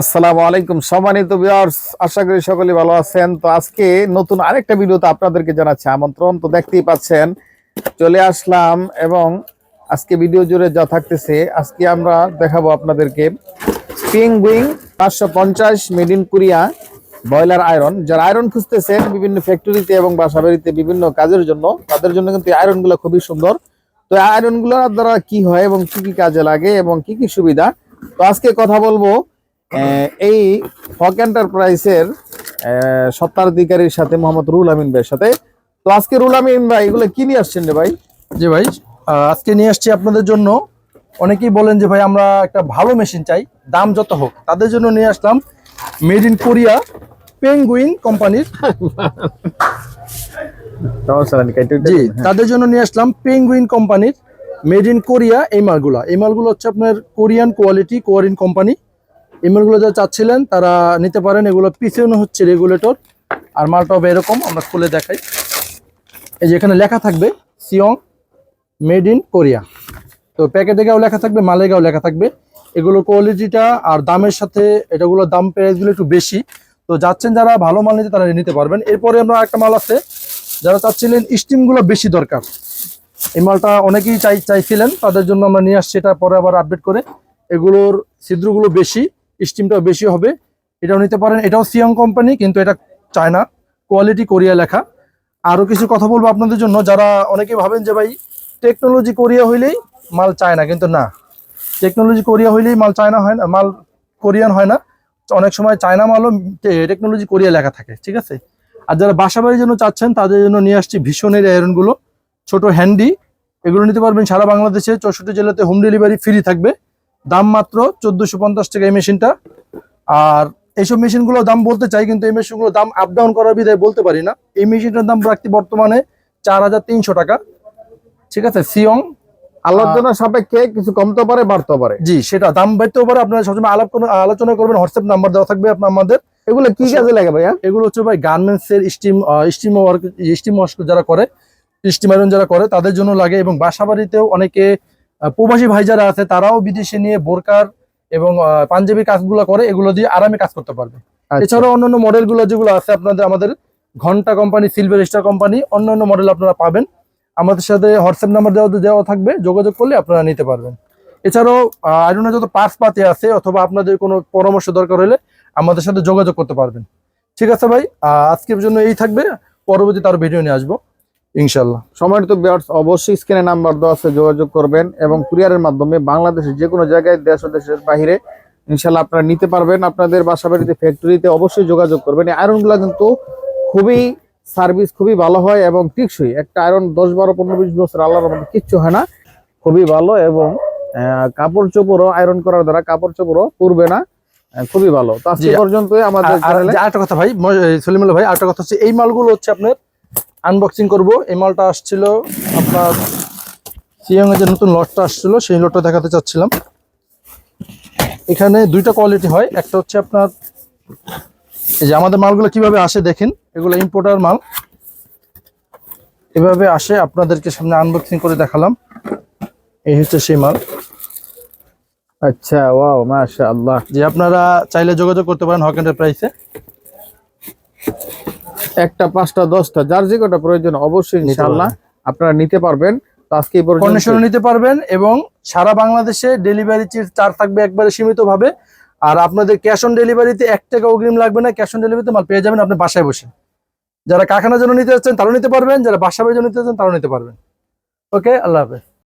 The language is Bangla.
আসসালামু আলাইকুম। সম্মানিত ভিউয়ার্স আশা করি সকলে ভালো আছেন। তো আজকে নতুন আরেকটা ভিডিওতে আপনাদেরকে জানাচ্ছি আমন্ত্রণ। তো দেখতেই পাচ্ছেন, চলে আসলাম এবং আজকে ভিডিও জুড়ে যা থাকতেছে, আজকে আমরা দেখাবো আপনাদেরকে স্প্রিং উইং পাঁচশো পঞ্চাশ made in Korea boiler iron যারা আয়রন খুঁজতেছেন বিভিন্ন ফ্যাক্টরিতে এবং বাসাবাড়িতে বিভিন্ন কাজের জন্য, তাদের জন্য কিন্তু আয়রনগুলো খুবই সুন্দর। তো আয়রনগুলোর দ্বারা কি হয় এবং কি কি কাজে লাগে এবং কি কি সুবিধা? তো আজকে কথা বলব এই হক এন্টারপ্রাইজের আহ, স্বত্বাধিকারীর সাথে মোহাম্মদ রুল আমিন ভাইয়ের সাথে। তো আজকে রুল আমিন ভাই এগুলো কি নিয়ে আসছেন রে ভাই? জি ভাই আজকে নিয়ে আসছি আপনাদের জন্য। অনেকেই বলেন যে ভাই আমরা একটা ভালো মেশিন চাই দাম যত হোক। তাদের জন্য নিয়ে আসলাম মেড ইন কোরিয়া পেঙ্গুইন কোম্পানির। জি। তাদের জন্য নিয়ে আসলাম পেঙ্গুইন কোম্পানির মেড ইন কোরিয়া এই মালগুলা এই মালগুলো হচ্ছে আপনার কোরিয়ান কোয়ালিটি কোয়ারিন কোম্পানি। এই মালগুলো যারা চাচ্ছিলেন, তারা নিতে পারেন। এগুলো পিছনে হচ্ছে রেগুলেটর আর মালটা হবে এরকম, আমরা খুলে দেখাই। এই যে এখানে লেখা থাকবে সিয়ং মেড ইন কোরিয়া তো প্যাকেটে গাও লেখা থাকবে মালে গাও লেখা থাকবে। এগুলো কোয়ালিটিটা আর দামের সাথে এটাগুলো দাম প্রাইসগুলো একটু বেশি। তো যাচ্ছেন যারা, ভালো মাল নিতে, তারা নিতে পারবেন। এরপরে আমরা একটা মাল আছে, যারা চাচ্ছিলেন স্টিমগুলো বেশি দরকার। এই মালটা অনেকেই চাই চাইছিলেন তাদের জন্য আমরা নিয়ে আসছি, এটা পরে আবার আপডেট করে। এগুলোর ছিদ্রগুলো বেশি। স্টিমটাও বেশি হবে। এটাও নিতে পারেন। এটাও সিয়ং কোম্পানি, কিন্তু এটা চায়না। কোয়ালিটি কোরিয়া লেখা। আরও কিছু কথা বলব আপনাদের জন্য। যারা অনেকে ভাবেন যে ভাই, টেকনোলজি কোরিয়া হইলেই মাল চায় না কিন্তু না। টেকনোলজি কোরিয়া হইলেই মাল চায়না হয় না, মাল কোরিয়ান হয় না। অনেক সময় চায়না মালও টেকনোলজি কোরিয়া লেখা থাকে, ঠিক আছে? আর যারা বাসা বাড়ির জন্য চাচ্ছেন, তাদের জন্য নিয়ে আসছি ভীষণের আয়রনগুলো। ছোট হ্যান্ডি। এগুলো নিতে পারবেন সারা বাংলাদেশে। চৌষট্টি জেলাতে হোম ডেলিভারি ফ্রি থাকবে। দাম মাত্র চোদ্দশো পঞ্চাশ টাকা এই মেশিনটা। আর এইসব মেশিনগুলো দাম বলতে চাই কিন্তু এই মেশিনগুলো দাম আপ ডাউন করার বিধায় বলতে পারি না। এই মেশিনটার দাম রাখতে বর্তমানে চার হাজার তিনশো টাকা। ঠিক আছে সিয়ং? আলোচনা সাপেক্ষে কিছু কমতে পারে বাড়তে পারে। জি সেটা দাম বাড়তেও পারে। আপনারা সবসময় আলাপ আলোচনা করবেন হোয়াটসঅ্যাপ নাম্বার দেওয়া থাকবে আপনার আমাদের। এগুলো কি কাজে লাগে ভাইয়া এগুলো হচ্ছে ভাই গার্মেন্টস এর steam steam work steam wash যারা করে স্টিম আয়রন যারা করে তাদের জন্য লাগে এবং বাসা বাড়িতেও অনেকে প্রবাসী ভাই যারা আছে তারাও বিদেশে নিয়ে বোরকার এবং পাঞ্জাবি কাজগুলো করে এগুলো দিয়ে আরামে কাজ করতে পারবে। আচ্ছা। এছাড়াও অন্যান্য মডেলগুলো যেগুলো আছে আপনাদের আমাদের ঘণ্টা কোম্পানি সিলভার স্টার কোম্পানি অন্যান্য মডেল আপনারা পাবেন। আমাদের সাথে হোয়াটসঅ্যাপ নাম্বার দেওয়া দেওয়া থাকবে যোগাযোগ করলে আপনারা নিতে পারবেন। এছাড়াও যত পার্টস পাতি আছে অথবা আপনাদের কোনো পরামর্শ দরকার হলে আমাদের সাথে যোগাযোগ করতে পারবেন। ঠিক আছে ভাই আজকের জন্য এই থাকবে। পরবর্তী তার ভিডিও নিয়ে আসব। ইনশাল্লাহ সম্মানিত বিয়ার্স অবশ্যই স্ক্রিনে নাম্বার দেওয়া আছে যোগাযোগ করবেন এবং কুরিয়ারের মাধ্যমে বাংলাদেশের যে কোনো জায়গায় দেশ ও দেশের বাইরে ইনশাল্লাহ আপনারা নিতে পারবেন। আপনাদের বাসাবাড়িতে ফ্যাক্টরিতে অবশ্যই যোগাযোগ করবেন। এই আয়রনগুলো কিন্তু খুবই সার্ভিস খুবই ভালো হয় এবং টিকসই। একটা আয়রন দশ বারো পনেরো বিশ বছর আল্লাহর মধ্যে কিচ্ছু হয় না। খুবই ভালো এবং আহ, কাপড় চোপড়ও আয়রন করার দ্বারা কাপড় চোপড়ও পুরবে না। খুবই ভালো। তো আজকে পর্যন্তই আমাদের আরেকটা কথা ভাই সলিমুল্লাহ ভাই আরেকটা কথা হচ্ছে এই মালগুলো হচ্ছে আপনার আনবক্সিং করব। এই মালটা আসছিল আপনার সিয়ং এর যে নতুন লটটা আসছিল সেই লটটা দেখাতে চাচ্ছিলাম। এখানে দুইটা কোয়ালিটি হয়। একটা হচ্ছে আপনার এই যে আমাদের মালগুলো কীভাবে আসে দেখেন এগুলো ইম্পোর্টার মাল। এভাবে আসে আপনাদেরকে সামনে আনবক্সিং করে দেখালাম। এই হচ্ছে সেই মাল। আচ্ছা ওয়াও মাশাআল্লাহ। যে আপনারা চাইলে যোগাযোগ করতে পারেন হক এন্টারপ্রাইসে একটা পাঁচটা দশটা যার যে কটা প্রয়োজন অবশ্যই ইনশাল্লাহ আপনারা নিতে পারবেন। আজকে নিতে পারবেন এবং সারা বাংলাদেশে ডেলিভারি চার্জ থাকবে একবারে সীমিত ভাবে আর আপনাদের ক্যাশ অন ডেলিভারিতে এক টাকা অগ্রিম লাগবে না ক্যাশ অন ডেলিভারিতে মাল পেয়ে যাবেন আপনি বাসায় বসে। যারা কারখানার জন্য নিতে যাচ্ছেন তারাও নিতে পারবেন যারা বাসা বাড়ির জন্য নিতে যাচ্ছেন তারাও নিতে পারবেন। ওকে আল্লাহ হাফেজ।